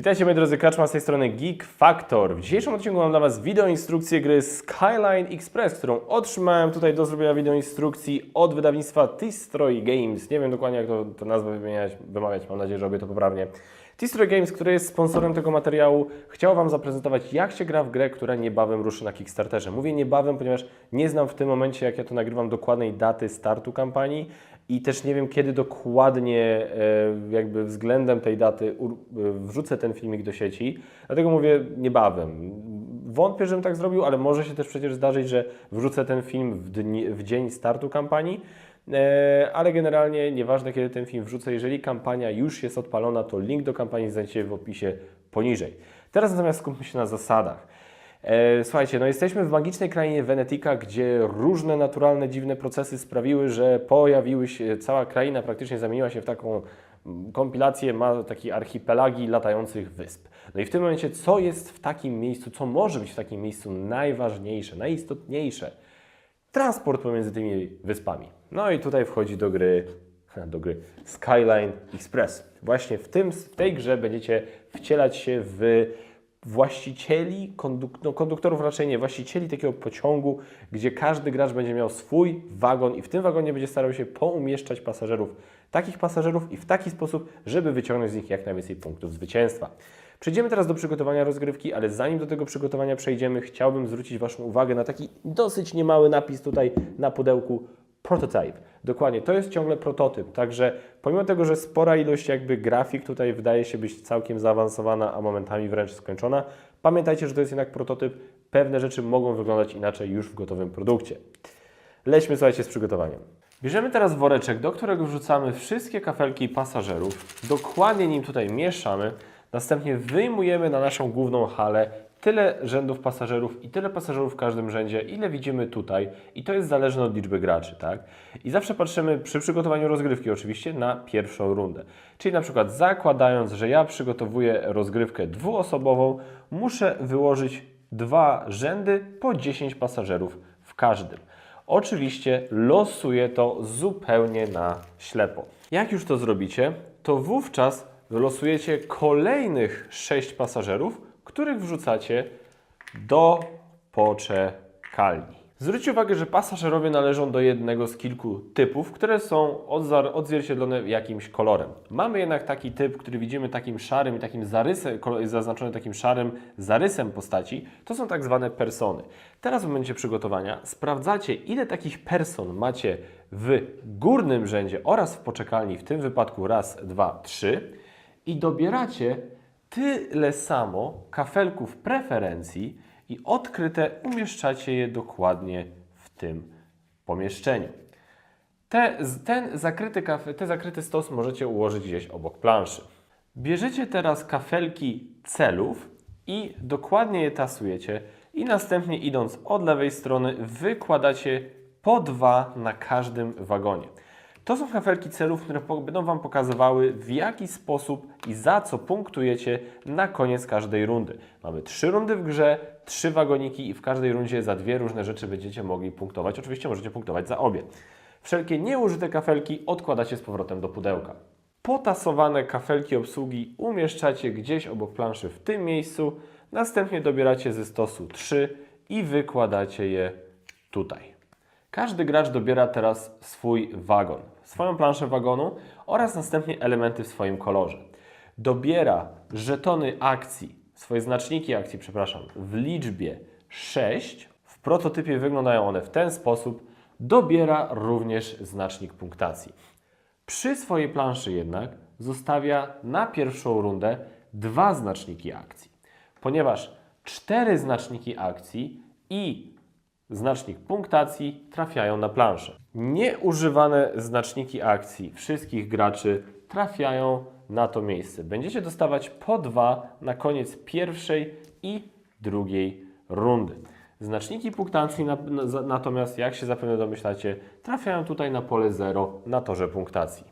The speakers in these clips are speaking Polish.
Witajcie moi drodzy, Kaczma z tej strony Geek Factor. W dzisiejszym odcinku mam dla Was wideoinstrukcję gry Skyline Express, którą otrzymałem tutaj do zrobienia wideoinstrukcji od wydawnictwa Tistroy Games. Nie wiem dokładnie jak to, to nazwę wymieniać, wymawiać, mam nadzieję, że robię to poprawnie. Tistroy Games, który jest sponsorem tego materiału, chciał Wam zaprezentować jak się gra w grę, która niebawem ruszy na Kickstarterze. Mówię niebawem, ponieważ nie znam w tym momencie, jak ja to nagrywam, dokładnej daty startu kampanii i też nie wiem, kiedy dokładnie e, jakby względem tej daty e, wrzucę ten filmik do sieci. Dlatego mówię niebawem. Wątpię, żebym tak zrobił, ale może się też przecież zdarzyć, że wrzucę ten film w, dni, w dzień startu kampanii. E, ale generalnie nieważne kiedy ten film wrzucę, jeżeli kampania już jest odpalona, to link do kampanii znajdziecie w opisie poniżej. Teraz natomiast skupmy się na zasadach. E, Słuchajcie, no jesteśmy w magicznej krainie Venetica, gdzie różne naturalne, dziwne procesy sprawiły, że pojawiły się, cała kraina praktycznie zamieniła się w taką kompilację, ma takie archipelagi latających wysp. No i w tym momencie, co jest w takim miejscu, co może być w takim miejscu najważniejsze, najistotniejsze? Transport pomiędzy tymi wyspami. No i tutaj wchodzi do gry, do gry Skyline Express. Właśnie w, tym, w tej grze będziecie wcielać się w właścicieli, konduk no konduktorów raczej nie, właścicieli takiego pociągu, gdzie każdy gracz będzie miał swój wagon i w tym wagonie będzie starał się poumieszczać pasażerów, takich pasażerów i w taki sposób, żeby wyciągnąć z nich jak najwięcej punktów zwycięstwa. Przejdziemy teraz do przygotowania rozgrywki, ale zanim do tego przygotowania przejdziemy, chciałbym zwrócić Waszą uwagę na taki dosyć niemały napis tutaj na pudełku prototype. Dokładnie, to jest ciągle prototyp, także pomimo tego, że spora ilość jakby grafik tutaj wydaje się być całkiem zaawansowana, a momentami wręcz skończona, pamiętajcie, że to jest jednak prototyp, pewne rzeczy mogą wyglądać inaczej już w gotowym produkcie. Lećmy, słuchajcie, z przygotowaniem. Bierzemy teraz woreczek, do którego wrzucamy wszystkie kafelki pasażerów. Dokładnie nim tutaj mieszamy. Następnie wyjmujemy na naszą główną halę tyle rzędów pasażerów i tyle pasażerów w każdym rzędzie, ile widzimy tutaj. I to jest zależne od liczby graczy, tak? I zawsze patrzymy przy przygotowaniu rozgrywki oczywiście na pierwszą rundę. Czyli na przykład zakładając, że ja przygotowuję rozgrywkę dwuosobową, muszę wyłożyć dwa rzędy po 10 pasażerów w każdym. Oczywiście losuję to zupełnie na ślepo. Jak już to zrobicie, to wówczas wylosujecie kolejnych 6 pasażerów, których wrzucacie do poczekalni. Zwróćcie uwagę, że pasażerowie należą do jednego z kilku typów, które są odzwierciedlone jakimś kolorem. Mamy jednak taki typ, który widzimy takim szarym i takim zarysem, zaznaczony takim szarym zarysem postaci, to są tak zwane persony. Teraz w momencie przygotowania sprawdzacie, ile takich person macie w górnym rzędzie oraz w poczekalni, w tym wypadku raz, dwa, trzy i dobieracie tyle samo kafelków preferencji i odkryte umieszczacie je dokładnie w tym pomieszczeniu. Te, ten zakryty, te zakryty stos możecie ułożyć gdzieś obok planszy. Bierzecie teraz kafelki celów i dokładnie je tasujecie i następnie idąc od lewej strony wykładacie po dwa na każdym wagonie. To są kafelki celów, które będą Wam pokazywały w jaki sposób i za co punktujecie na koniec każdej rundy. Mamy trzy rundy w grze, trzy wagoniki i w każdej rundzie za dwie różne rzeczy będziecie mogli punktować. Oczywiście możecie punktować za obie. Wszelkie nieużyte kafelki odkładacie z powrotem do pudełka. Potasowane kafelki obsługi umieszczacie gdzieś obok planszy w tym miejscu, następnie dobieracie ze stosu 3 i wykładacie je tutaj. Każdy gracz dobiera teraz swój wagon, swoją planszę wagonu oraz następnie elementy w swoim kolorze. Dobiera żetony akcji, swoje znaczniki akcji, przepraszam, w liczbie 6. W prototypie wyglądają one w ten sposób. Dobiera również znacznik punktacji. Przy swojej planszy jednak zostawia na pierwszą rundę dwa znaczniki akcji, ponieważ cztery znaczniki akcji i znacznik punktacji trafiają na planszę. Nieużywane znaczniki akcji wszystkich graczy trafiają na to miejsce. Będziecie dostawać po dwa na koniec pierwszej i drugiej rundy. Znaczniki punktacji na, na, natomiast, jak się zapewne domyślacie, trafiają tutaj na pole 0 na torze punktacji.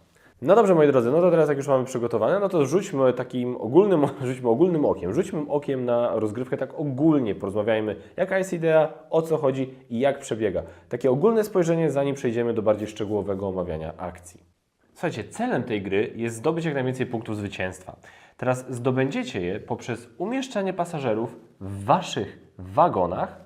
No dobrze, moi drodzy, no to teraz jak już mamy przygotowane, no to rzućmy takim ogólnym, rzućmy ogólnym okiem, rzućmy okiem na rozgrywkę tak ogólnie, porozmawiajmy, jaka jest idea, o co chodzi i jak przebiega. Takie ogólne spojrzenie, zanim przejdziemy do bardziej szczegółowego omawiania akcji. Słuchajcie, celem tej gry jest zdobyć jak najwięcej punktów zwycięstwa. Teraz zdobędziecie je poprzez umieszczanie pasażerów w Waszych wagonach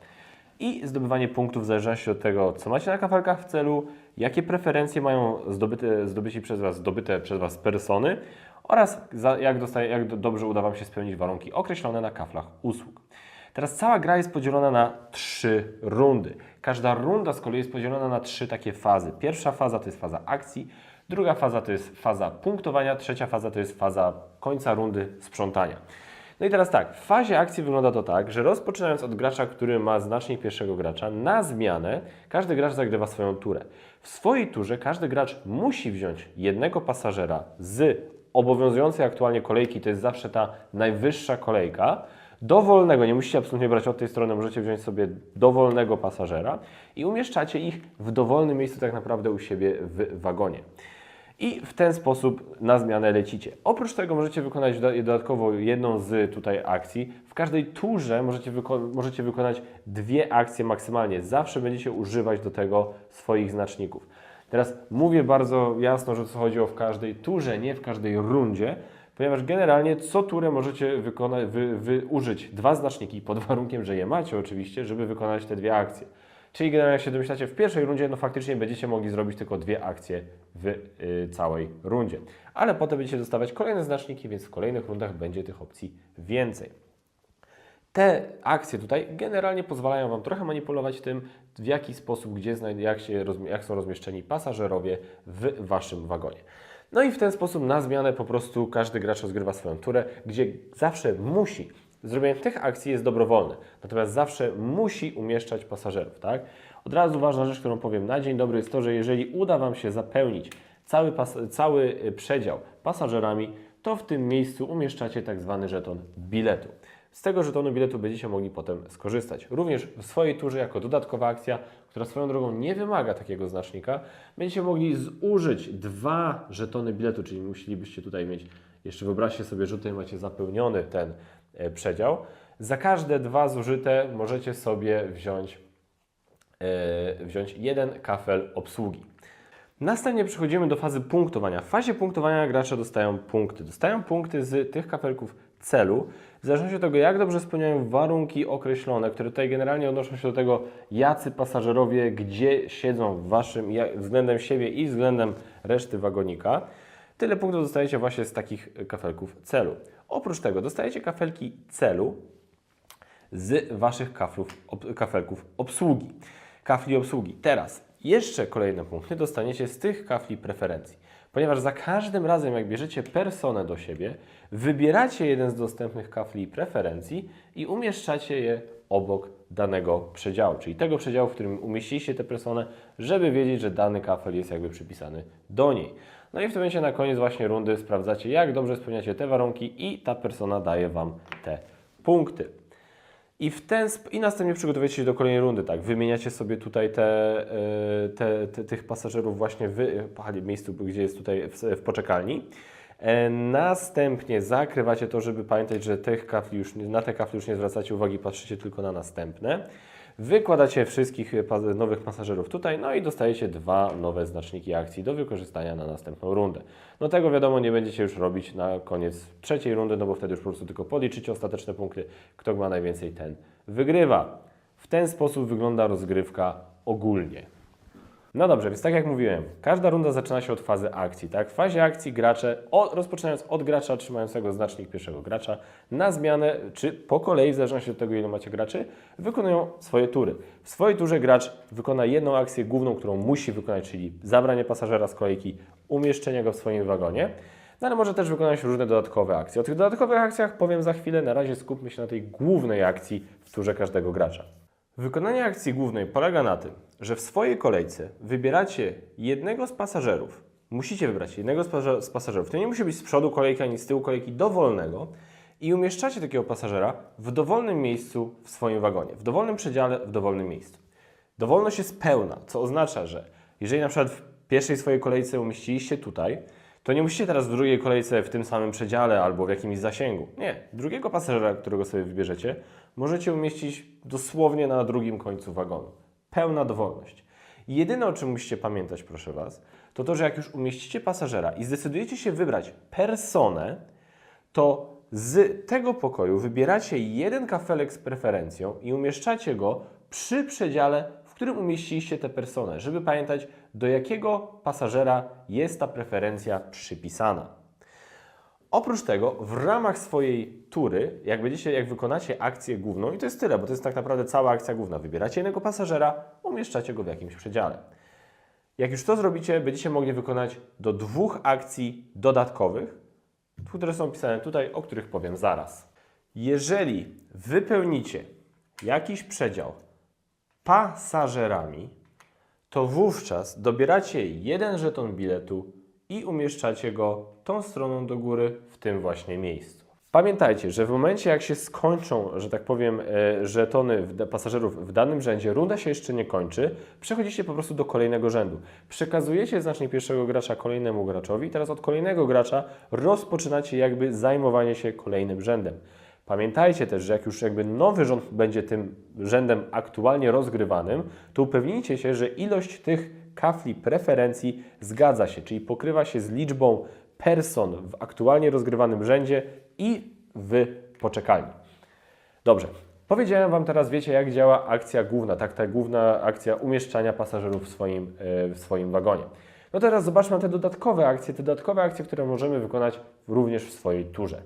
i zdobywanie punktów w zależności od tego, co macie na kafelkach w celu, jakie preferencje mają zdobyte, zdobyci przez Was, zdobyte przez Was persony oraz za, jak, dostaje, jak do- dobrze uda Wam się spełnić warunki określone na kaflach usług. Teraz cała gra jest podzielona na trzy rundy. Każda runda z kolei jest podzielona na trzy takie fazy. Pierwsza faza to jest faza akcji, druga faza to jest faza punktowania, trzecia faza to jest faza końca rundy sprzątania. No i teraz tak, w fazie akcji wygląda to tak, że rozpoczynając od gracza, który ma znacznik pierwszego gracza, na zmianę każdy gracz zagrywa swoją turę. W swojej turze każdy gracz musi wziąć jednego pasażera z obowiązującej aktualnie kolejki, to jest zawsze ta najwyższa kolejka, dowolnego, nie musicie absolutnie brać od tej strony, możecie wziąć sobie dowolnego pasażera i umieszczacie ich w dowolnym miejscu tak naprawdę u siebie w wagonie. I w ten sposób na zmianę lecicie. Oprócz tego możecie wykonać doda- dodatkowo jedną z tutaj akcji. W każdej turze możecie, wyko- możecie wykonać dwie akcje maksymalnie. Zawsze będziecie używać do tego swoich znaczników. Teraz mówię bardzo jasno, że co chodziło w każdej turze, nie w każdej rundzie, ponieważ generalnie co turę możecie wykona- wy, wy, użyć dwa znaczniki, pod warunkiem, że je macie oczywiście, żeby wykonać te dwie akcje. Czyli generalnie, jak się domyślacie, w pierwszej rundzie, no faktycznie będziecie mogli zrobić tylko dwie akcje w y, całej rundzie. Ale potem będziecie dostawać kolejne znaczniki, więc w kolejnych rundach będzie tych opcji więcej. Te akcje tutaj generalnie pozwalają Wam trochę manipulować tym, w jaki sposób, gdzie jak, się, jak są rozmieszczeni pasażerowie w Waszym wagonie. No i w ten sposób na zmianę po prostu każdy gracz rozgrywa swoją turę, gdzie zawsze musi. Zrobienie tych akcji jest dobrowolne, natomiast zawsze musi umieszczać pasażerów, tak? Od razu ważna rzecz, którą powiem na dzień dobry jest to, że jeżeli uda Wam się zapełnić cały, cały y, przedział pasażerami, to w tym miejscu umieszczacie tak zwany żeton biletu. Z tego żetonu biletu będziecie mogli potem skorzystać. Również w swojej turze jako dodatkowa akcja, która swoją drogą nie wymaga takiego znacznika, będziecie mogli zużyć dwa żetony biletu, czyli musielibyście tutaj mieć, jeszcze wyobraźcie sobie, że tutaj macie zapełniony ten przedział. Za każde dwa zużyte możecie sobie wziąć, e, wziąć jeden kafel obsługi. Następnie przechodzimy do fazy punktowania. W fazie punktowania gracze dostają punkty. Dostają punkty z tych kafelków celu, w zależności od tego, jak dobrze spełniają warunki określone, które tutaj generalnie odnoszą się do tego, jacy pasażerowie gdzie siedzą waszym, względem siebie i względem reszty wagonika. Tyle punktów dostajecie właśnie z takich kafelków celu. Oprócz tego dostajecie kafelki celu, z Waszych kaflów, ob, kafelków obsługi. Kafli obsługi. Teraz jeszcze kolejne punkty dostaniecie z tych kafli preferencji. Ponieważ za każdym razem, jak bierzecie personę do siebie, wybieracie jeden z dostępnych kafli preferencji i umieszczacie je obok danego przedziału, czyli tego przedziału, w którym umieściliście tę personę, żeby wiedzieć, że dany kafel jest jakby przypisany do niej. No i w tym momencie na koniec właśnie rundy sprawdzacie, jak dobrze spełniacie te warunki i ta persona daje Wam te punkty. I, w ten I następnie przygotowujecie się do kolejnej rundy, tak? Wymieniacie sobie tutaj te, e, te, te, tych pasażerów właśnie w e, miejscu, gdzie jest tutaj w, w poczekalni. E, Następnie zakrywacie to, żeby pamiętać, że tych kafli już, na te kafli już nie zwracacie uwagi, patrzycie tylko na następne. Wykładacie wszystkich e, nowych pasażerów tutaj, no i dostajecie dwa nowe znaczniki akcji do wykorzystania na następną rundę. No tego wiadomo nie będziecie już robić na koniec trzeciej rundy, no bo wtedy już po prostu tylko podliczycie ostateczne punkty. Kto ma najwięcej, ten wygrywa. W ten sposób wygląda rozgrywka ogólnie. No dobrze, więc tak jak mówiłem, każda runda zaczyna się od fazy akcji. Tak? W fazie akcji gracze, o, rozpoczynając od gracza trzymającego znacznik pierwszego gracza, na zmianę, czy po kolei, w zależności od tego, ile macie graczy, wykonują swoje tury. W swojej turze gracz wykona jedną akcję główną, którą musi wykonać, czyli zabranie pasażera z kolejki, umieszczenie go w swoim wagonie. No ale może też wykonać różne dodatkowe akcje. O tych dodatkowych akcjach powiem za chwilę. Na razie skupmy się na tej głównej akcji w turze każdego gracza. Wykonanie akcji głównej polega na tym, że w swojej kolejce wybieracie jednego z pasażerów. Musicie wybrać jednego z pasaż- z pasażerów. To nie musi być z przodu kolejki ani z tyłu kolejki, dowolnego. I umieszczacie takiego pasażera w dowolnym miejscu w swoim wagonie, w dowolnym przedziale, w dowolnym miejscu. Dowolność jest pełna, co oznacza, że jeżeli na przykład w pierwszej swojej kolejce umieściliście tutaj, to nie musicie teraz w drugiej kolejce w tym samym przedziale albo w jakimś zasięgu. Nie. Drugiego pasażera, którego sobie wybierzecie, możecie umieścić dosłownie na drugim końcu wagonu. Pełna dowolność. Jedyne, o czym musicie pamiętać, proszę Was, to to, że jak już umieścicie pasażera i zdecydujecie się wybrać personę, to z tego pokoju wybieracie jeden kafelek z preferencją i umieszczacie go przy przedziale, w którym umieściliście tę personę, żeby pamiętać, do jakiego pasażera jest ta preferencja przypisana. Oprócz tego, w ramach swojej tury, jak będziecie, jak wykonacie akcję główną, i to jest tyle, bo to jest tak naprawdę cała akcja główna, wybieracie jednego pasażera, umieszczacie go w jakimś przedziale. Jak już to zrobicie, będziecie mogli wykonać do dwóch akcji dodatkowych, które są pisane tutaj, o których powiem zaraz. Jeżeli wypełnicie jakiś przedział pasażerami, to wówczas dobieracie jeden żeton biletu i umieszczacie go tą stroną do góry w tym właśnie miejscu. Pamiętajcie, że w momencie jak się skończą, że tak powiem, e, żetony pasażerów w danym rzędzie, runda się jeszcze nie kończy, przechodzicie po prostu do kolejnego rzędu. Przekazujecie znacznik pierwszego gracza kolejnemu graczowi i teraz od kolejnego gracza rozpoczynacie jakby zajmowanie się kolejnym rzędem. Pamiętajcie też, że jak już jakby nowy rząd będzie tym rzędem aktualnie rozgrywanym, to upewnijcie się, że ilość tych kafli preferencji zgadza się, czyli pokrywa się z liczbą person w aktualnie rozgrywanym rzędzie i w poczekalni. Dobrze. Powiedziałem Wam teraz, wiecie, jak działa akcja główna, tak, ta główna akcja umieszczania pasażerów w swoim, e, w swoim wagonie. No teraz zobaczmy te dodatkowe akcje, te dodatkowe akcje, które możemy wykonać również w swojej turze.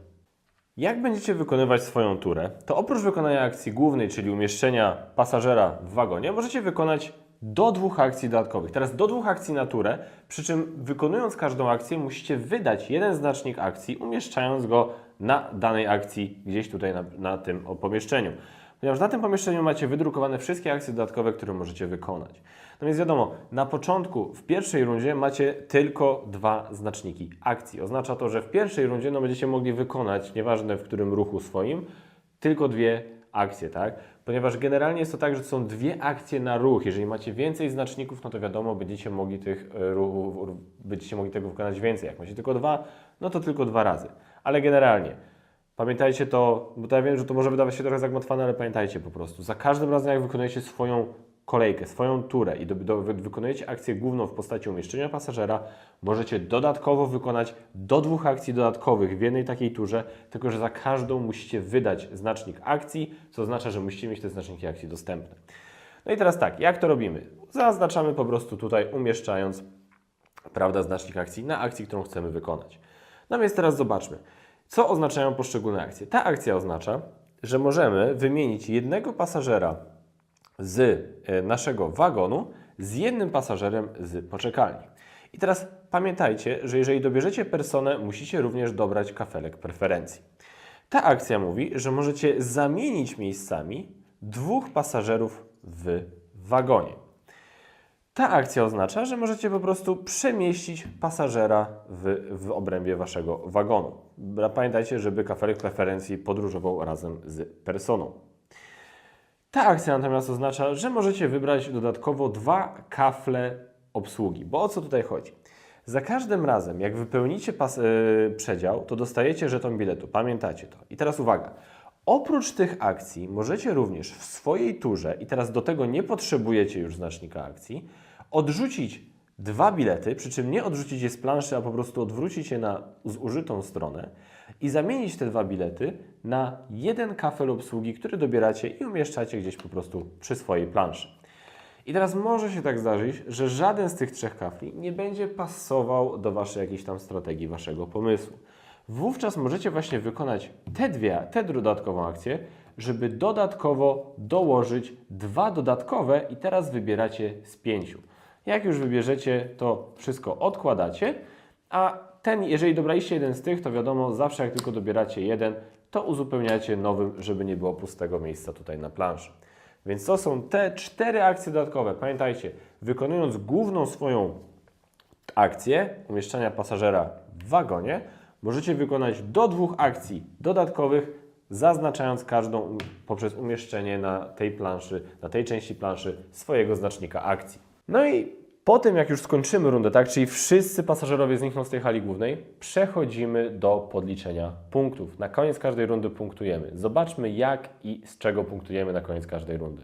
Jak będziecie wykonywać swoją turę, to oprócz wykonania akcji głównej, czyli umieszczenia pasażera w wagonie, możecie wykonać do dwóch akcji dodatkowych. Teraz do dwóch akcji na turę, przy czym wykonując każdą akcję musicie wydać jeden znacznik akcji, umieszczając go na danej akcji gdzieś tutaj na, na tym pomieszczeniu. Ponieważ na tym pomieszczeniu macie wydrukowane wszystkie akcje dodatkowe, które możecie wykonać. No więc wiadomo, na początku, w pierwszej rundzie macie tylko dwa znaczniki akcji. Oznacza to, że w pierwszej rundzie no, będziecie mogli wykonać, nieważne w którym ruchu swoim, tylko dwie akcje, tak? Ponieważ generalnie jest to tak, że to są dwie akcje na ruch. Jeżeli macie więcej znaczników, no to wiadomo, będziecie mogli tych e, ruchów, będziecie mogli tego wykonać więcej. Jak macie tylko dwa, no to tylko dwa razy. Ale generalnie Pamiętajcie to, bo ja wiem, że to może wydawać się trochę zagmatwane, ale pamiętajcie po prostu. Za każdym razem, jak wykonujecie swoją kolejkę, swoją turę i do, do, wy- wykonujecie akcję główną w postaci umieszczenia pasażera, możecie dodatkowo wykonać do dwóch akcji dodatkowych w jednej takiej turze, tylko że za każdą musicie wydać znacznik akcji, co oznacza, że musicie mieć te znaczniki akcji dostępne. No i teraz tak, jak to robimy? Zaznaczamy po prostu tutaj, umieszczając prawda, znacznik akcji na akcji, którą chcemy wykonać. Więc teraz zobaczmy, co oznaczają poszczególne akcje. Ta akcja oznacza, że możemy wymienić jednego pasażera z e, naszego wagonu z jednym pasażerem z poczekalni. I teraz pamiętajcie, że jeżeli dobierzecie personę, musicie również dobrać kafelek preferencji. Ta akcja mówi, że możecie zamienić miejscami dwóch pasażerów w wagonie. Ta akcja oznacza, że możecie po prostu przemieścić pasażera w, w obrębie waszego wagonu. Pamiętajcie, żeby kafelek preferencji podróżował razem z personą. Ta akcja natomiast oznacza, że możecie wybrać dodatkowo dwa kafle obsługi. Bo o co tutaj chodzi? Za każdym razem, jak wypełnicie pas, yy, przedział, to dostajecie żeton biletu. Pamiętacie to. I teraz uwaga. Oprócz tych akcji możecie również w swojej turze, i teraz do tego nie potrzebujecie już znacznika akcji, odrzucić dwa bilety, przy czym nie odrzucić je z planszy, a po prostu odwrócić je na zużytą stronę i zamienić te dwa bilety na jeden kafel obsługi, który dobieracie i umieszczacie gdzieś po prostu przy swojej planszy. I teraz może się tak zdarzyć, że żaden z tych trzech kafli nie będzie pasował do Waszej jakiejś tam strategii, Waszego pomysłu. Wówczas możecie właśnie wykonać te dwie, tę dodatkową akcję, żeby dodatkowo dołożyć dwa dodatkowe i teraz wybieracie z pięciu. Jak już wybierzecie, to wszystko odkładacie, a ten, jeżeli dobraliście jeden z tych, to wiadomo, zawsze jak tylko dobieracie jeden, to uzupełniacie nowym, żeby nie było pustego miejsca tutaj na planszy. Więc to są te cztery akcje dodatkowe. Pamiętajcie, wykonując główną swoją akcję umieszczania pasażera w wagonie, możecie wykonać do dwóch akcji dodatkowych, zaznaczając każdą poprzez umieszczenie na tej planszy, na tej części planszy swojego znacznika akcji. No i po tym, jak już skończymy rundę, tak, czyli wszyscy pasażerowie znikną z tej hali głównej, przechodzimy do podliczenia punktów. Na koniec każdej rundy punktujemy. Zobaczmy, jak i z czego punktujemy na koniec każdej rundy.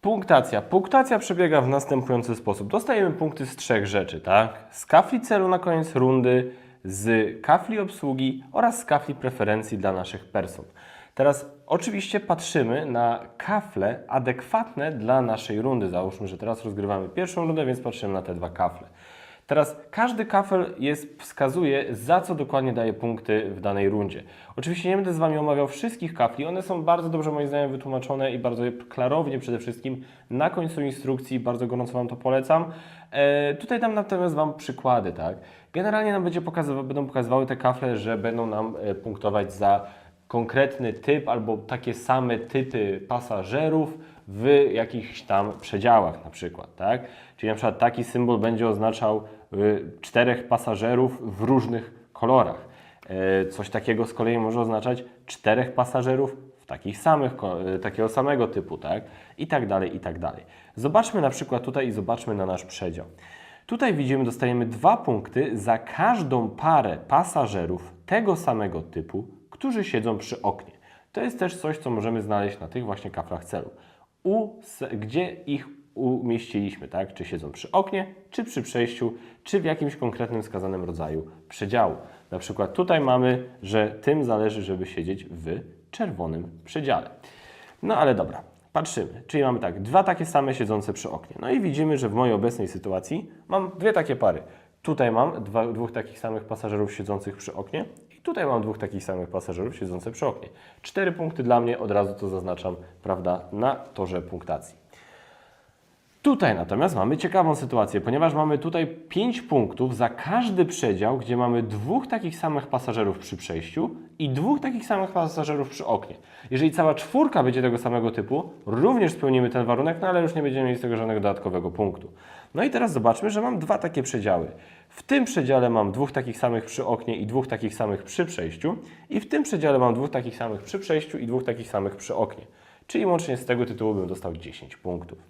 Punktacja. Punktacja przebiega w następujący sposób. Dostajemy punkty z trzech rzeczy, tak? Z kafli celu na koniec rundy, z kafli obsługi oraz z kafli preferencji dla naszych person. Teraz oczywiście patrzymy na kafle adekwatne dla naszej rundy. Załóżmy, że teraz rozgrywamy pierwszą rundę, więc patrzymy na te dwa kafle. Teraz każdy kafel jest, wskazuje, za co dokładnie daje punkty w danej rundzie. Oczywiście nie będę z Wami omawiał wszystkich kafli, one są bardzo dobrze moim zdaniem wytłumaczone i bardzo klarownie przede wszystkim na końcu instrukcji, bardzo gorąco Wam to polecam. E, tutaj dam natomiast Wam przykłady, tak? Generalnie nam będzie pokazywa, będą pokazywały te kafle, że będą nam e, punktować za konkretny typ albo takie same typy pasażerów w jakichś tam przedziałach na przykład, tak? Czyli na przykład taki symbol będzie oznaczał y, czterech pasażerów w różnych kolorach. E, Coś takiego z kolei może oznaczać czterech pasażerów w takich samych, y, takiego samego typu, tak? I tak dalej, i tak dalej. Zobaczmy na przykład tutaj i zobaczmy na nasz przedział. Tutaj widzimy, dostajemy dwa punkty za każdą parę pasażerów tego samego typu, którzy siedzą przy oknie. To jest też coś, co możemy znaleźć na tych właśnie kaflach celu. U, gdzie ich umieściliśmy, tak? Czy siedzą przy oknie, czy przy przejściu, czy w jakimś konkretnym wskazanym rodzaju przedziału. Na przykład tutaj mamy, że tym zależy, żeby siedzieć w czerwonym przedziale. No ale dobra, patrzymy. Czyli mamy tak, dwa takie same siedzące przy oknie. No i widzimy, że w mojej obecnej sytuacji mam dwie takie pary. Tutaj mam dwa, dwóch takich samych pasażerów siedzących przy oknie tutaj mam dwóch takich samych pasażerów siedzących przy oknie. Cztery punkty dla mnie, od razu to zaznaczam, prawda, na torze punktacji. Tutaj natomiast mamy ciekawą sytuację, ponieważ mamy tutaj 5 punktów za każdy przedział, gdzie mamy dwóch takich samych pasażerów przy przejściu i dwóch takich samych pasażerów przy oknie. Jeżeli cała czwórka będzie tego samego typu, również spełnimy ten warunek, no ale już nie będziemy mieli z tego żadnego dodatkowego punktu. No i teraz zobaczmy, że mam dwa takie przedziały. W tym przedziale mam dwóch takich samych przy oknie i dwóch takich samych przy przejściu i w tym przedziale mam dwóch takich samych przy przejściu i dwóch takich samych przy oknie. Czyli łącznie z tego tytułu bym dostał 10 punktów.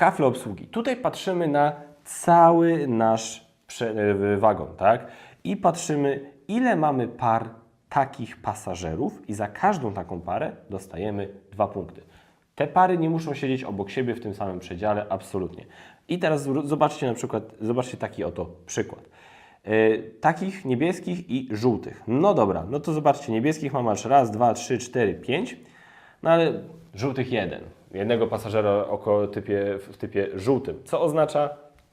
Kafle obsługi. Tutaj patrzymy na cały nasz e, wagon, tak? I patrzymy, ile mamy par takich pasażerów i za każdą taką parę dostajemy dwa punkty. Te pary nie muszą siedzieć obok siebie w tym samym przedziale, absolutnie. I teraz zobaczcie na przykład, zobaczcie taki oto przykład. E, takich niebieskich i żółtych. No dobra, no to zobaczcie, niebieskich mam aż raz, dwa, trzy, cztery, pięć, no ale żółtych jeden. Jednego pasażera około typie, w typie żółtym, co oznacza,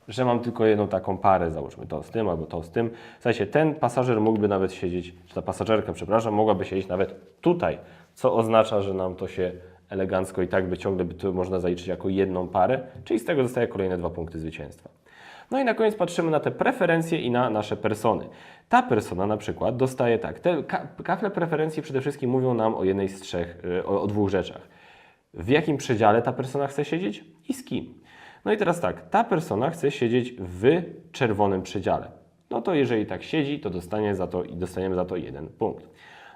że mam tylko jedną taką parę, załóżmy to z tym albo to z tym. W sensie ten pasażer mógłby nawet siedzieć, czy ta pasażerka, przepraszam, mogłaby siedzieć nawet tutaj, co oznacza, że nam to się elegancko i tak by ciągle by to można zaliczyć jako jedną parę, czyli z tego dostaje kolejne dwa punkty zwycięstwa. No i na koniec patrzymy na te preferencje i na nasze persony. Ta persona na przykład dostaje tak, te ka- kafle preferencji przede wszystkim mówią nam o jednej z trzech, y, o, o dwóch rzeczach. W jakim przedziale ta persona chce siedzieć i z kim. No i teraz tak, ta persona chce siedzieć w czerwonym przedziale. No to jeżeli tak siedzi, to dostanie za to i dostaniemy za to jeden punkt.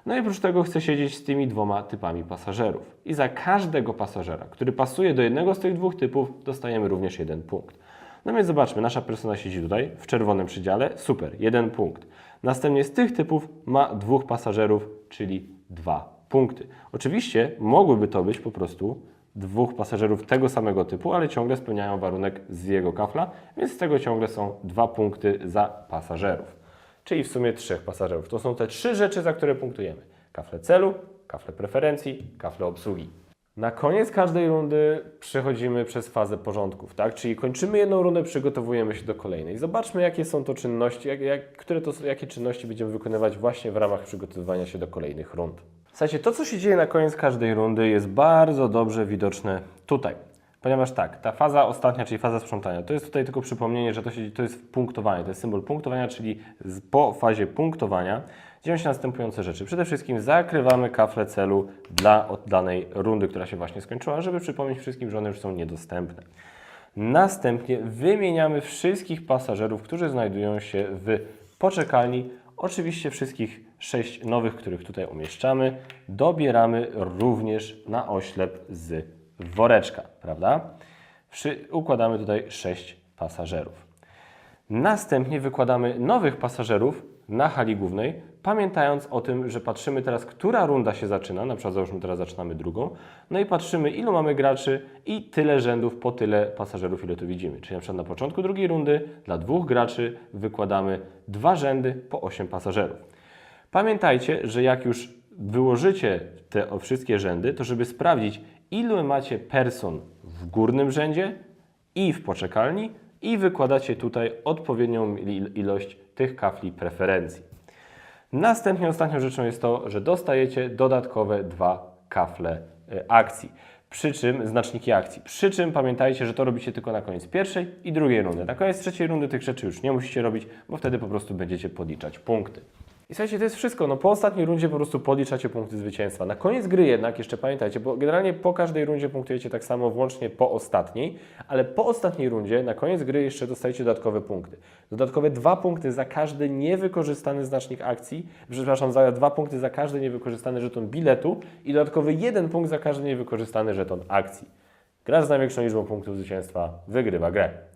No i oprócz tego chce siedzieć z tymi dwoma typami pasażerów. I za każdego pasażera, który pasuje do jednego z tych dwóch typów, dostajemy również jeden punkt. No więc zobaczmy, nasza persona siedzi tutaj w czerwonym przedziale, super, jeden punkt. Następnie z tych typów ma dwóch pasażerów, czyli dwa punkty. Oczywiście mogłyby to być po prostu dwóch pasażerów tego samego typu, ale ciągle spełniają warunek z jego kafla, więc z tego ciągle są dwa punkty za pasażerów. Czyli w sumie trzech pasażerów. To są te trzy rzeczy, za które punktujemy. Kafle celu, kafle preferencji, kafle obsługi. Na koniec każdej rundy przechodzimy przez fazę porządków, tak? Czyli kończymy jedną rundę, przygotowujemy się do kolejnej. Zobaczmy, jakie są to czynności, jak, jak, które to, jakie czynności będziemy wykonywać właśnie w ramach przygotowywania się do kolejnych rund. W to, co się dzieje na koniec każdej rundy, jest bardzo dobrze widoczne tutaj. Ponieważ tak, ta faza ostatnia, czyli faza sprzątania, to jest tutaj tylko przypomnienie, że to, się, to jest punktowanie, to jest symbol punktowania, czyli po fazie punktowania dzieją się następujące rzeczy. Przede wszystkim zakrywamy kafle celu dla od danej rundy, która się właśnie skończyła, żeby przypomnieć wszystkim, że one już są niedostępne. Następnie wymieniamy wszystkich pasażerów, którzy znajdują się w poczekalni. Oczywiście wszystkich sześć nowych, których tutaj umieszczamy, dobieramy również na oślep z woreczka, prawda? Układamy tutaj sześć pasażerów. Następnie wykładamy nowych pasażerów na hali głównej, pamiętając o tym, że patrzymy teraz, która runda się zaczyna, na przykład załóżmy teraz zaczynamy drugą, no i patrzymy ilu mamy graczy i tyle rzędów po tyle pasażerów, ile tu widzimy. Czyli na przykład na początku drugiej rundy dla dwóch graczy wykładamy dwa rzędy po 8 pasażerów. Pamiętajcie, że jak już wyłożycie te wszystkie rzędy, to żeby sprawdzić, ilu macie person w górnym rzędzie i w poczekalni i wykładacie tutaj odpowiednią il- ilość tych kafli preferencji. Następnie ostatnią rzeczą jest to, że dostajecie dodatkowe dwa kafle y, akcji. Przy czym znaczniki akcji. Przy czym pamiętajcie, że to robicie tylko na koniec pierwszej i drugiej rundy. Na koniec trzeciej rundy tych rzeczy już nie musicie robić, bo wtedy po prostu będziecie podliczać punkty. I słuchajcie, to jest wszystko. No, po ostatniej rundzie po prostu podliczacie punkty zwycięstwa. Na koniec gry jednak, jeszcze pamiętajcie, bo generalnie po każdej rundzie punktujecie tak samo, włącznie po ostatniej, ale po ostatniej rundzie, na koniec gry jeszcze dostajecie dodatkowe punkty. Dodatkowe dwa punkty za każdy niewykorzystany znacznik akcji, przepraszam, za dwa punkty za każdy niewykorzystany żeton biletu i dodatkowy jeden punkt za każdy niewykorzystany żeton akcji. Gracz z największą liczbą punktów zwycięstwa wygrywa grę.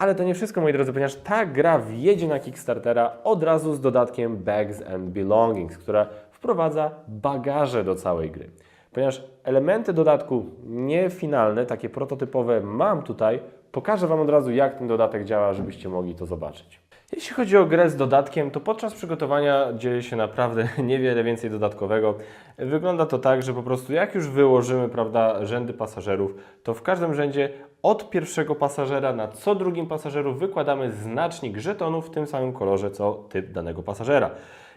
Ale to nie wszystko, moi drodzy, ponieważ ta gra wjedzie na Kickstartera od razu z dodatkiem Bags and Belongings, która wprowadza bagaże do całej gry. Ponieważ elementy dodatku niefinalne, takie prototypowe mam tutaj, pokażę Wam od razu, jak ten dodatek działa, żebyście mogli to zobaczyć. Jeśli chodzi o grę z dodatkiem, to podczas przygotowania dzieje się naprawdę niewiele więcej dodatkowego. Wygląda to tak, że po prostu jak już wyłożymy prawda, rzędy pasażerów, to w każdym rzędzie od pierwszego pasażera na co drugim pasażeru wykładamy znacznik żetonu w tym samym kolorze co typ danego pasażera.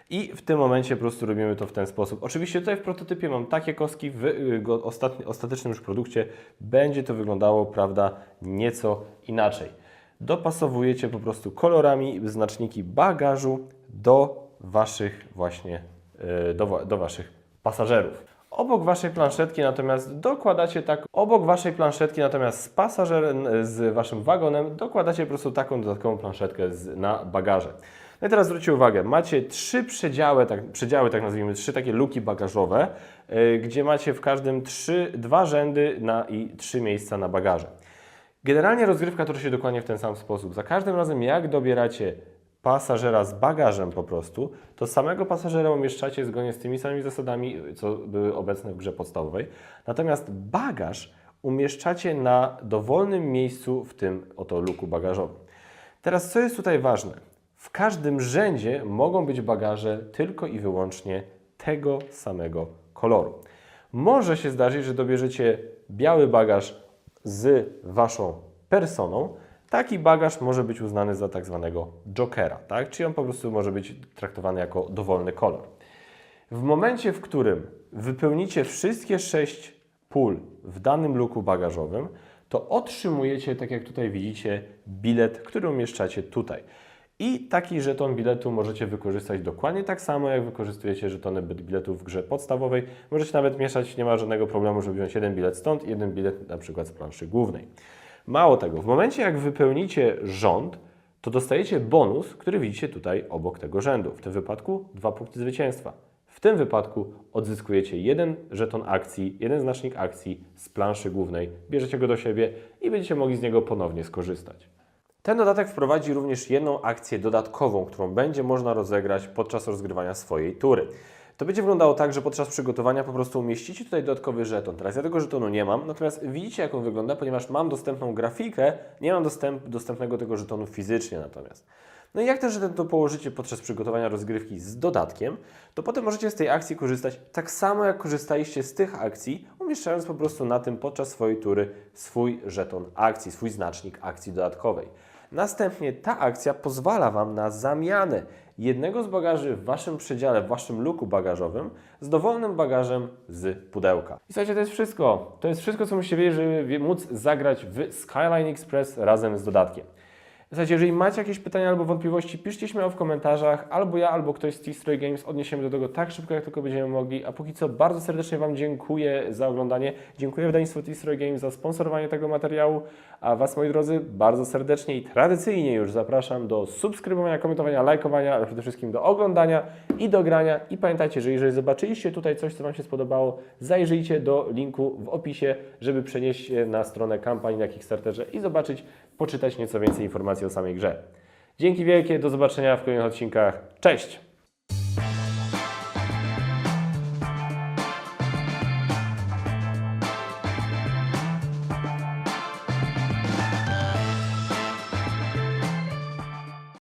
I w tym momencie po prostu robimy to w ten sposób. Oczywiście tutaj w prototypie mam takie kostki, w y, ostatni- ostatecznym już produkcie będzie to wyglądało, prawda, nieco inaczej dopasowujecie po prostu kolorami znaczniki bagażu do waszych właśnie yy, do, do waszych pasażerów. Obok waszej planszetki natomiast dokładacie tak, obok waszej planszetki natomiast z pasażerem, z waszym wagonem dokładacie po prostu taką dodatkową planszetkę z, na bagaże. No i teraz zwróćcie uwagę, macie trzy przedziały, tak, przedziały, tak nazwijmy, trzy takie luki bagażowe, yy, gdzie macie w każdym trzy, dwa rzędy na, i trzy miejsca na bagaże. Generalnie rozgrywka toczy się dokładnie w ten sam sposób. Za każdym razem, jak dobieracie pasażera z bagażem po prostu, to samego pasażera umieszczacie zgodnie z tymi samymi zasadami, co były obecne w grze podstawowej. Natomiast bagaż umieszczacie na dowolnym miejscu w tym oto luku bagażowym. Teraz, co jest tutaj ważne? W każdym rzędzie mogą być bagaże tylko i wyłącznie tego samego koloru. Może się zdarzyć, że dobierzecie biały bagaż z waszą personą, taki bagaż może być uznany za tak zwanego jokera, tak? Czyli on po prostu może być traktowany jako dowolny kolor. W momencie, w którym wypełnicie wszystkie sześć pól w danym luku bagażowym, to otrzymujecie, tak jak tutaj widzicie, bilet, który umieszczacie tutaj. I taki żeton biletu możecie wykorzystać dokładnie tak samo, jak wykorzystujecie żetony biletów w grze podstawowej. Możecie nawet mieszać, nie ma żadnego problemu, żeby wziąć jeden bilet stąd i jeden bilet na przykład z planszy głównej. Mało tego, w momencie jak wypełnicie rząd, to dostajecie bonus, który widzicie tutaj obok tego rzędu. W tym wypadku dwa punkty zwycięstwa. W tym wypadku odzyskujecie jeden żeton akcji, jeden znacznik akcji z planszy głównej, bierzecie go do siebie i będziecie mogli z niego ponownie skorzystać. Ten dodatek wprowadzi również jedną akcję dodatkową, którą będzie można rozegrać podczas rozgrywania swojej tury. To będzie wyglądało tak, że podczas przygotowania po prostu umieścicie tutaj dodatkowy żeton. Teraz ja tego żetonu nie mam, natomiast widzicie jak on wygląda, ponieważ mam dostępną grafikę, nie mam dostęp, dostępnego tego żetonu fizycznie natomiast. No i jak ten żeton to położycie podczas przygotowania rozgrywki z dodatkiem, to potem możecie z tej akcji korzystać tak samo jak korzystaliście z tych akcji, umieszczając po prostu na tym podczas swojej tury swój żeton akcji, swój znacznik akcji dodatkowej. Następnie ta akcja pozwala Wam na zamianę jednego z bagaży w Waszym przedziale, w Waszym luku bagażowym z dowolnym bagażem z pudełka. I słuchajcie, to jest wszystko. To jest wszystko, co musicie wiedzieć, żeby móc zagrać w Skyline Express razem z dodatkiem. Słuchajcie, jeżeli macie jakieś pytania albo wątpliwości, piszcie śmiało w komentarzach, albo ja, albo ktoś z T-Stray Games odniesiemy do tego tak szybko, jak tylko będziemy mogli. A póki co bardzo serdecznie Wam dziękuję za oglądanie. Dziękuję wydawnictwu T-Stray Games za sponsorowanie tego materiału, a Was, moi drodzy, bardzo serdecznie i tradycyjnie już zapraszam do subskrybowania, komentowania, lajkowania, ale przede wszystkim do oglądania i do grania. I pamiętajcie, że jeżeli zobaczyliście tutaj coś, co Wam się spodobało, zajrzyjcie do linku w opisie, żeby przenieść się na stronę kampanii na Kickstarterze i zobaczyć, poczytać nieco więcej informacji informacje o samej grze. Dzięki wielkie, do zobaczenia w kolejnych odcinkach. Cześć!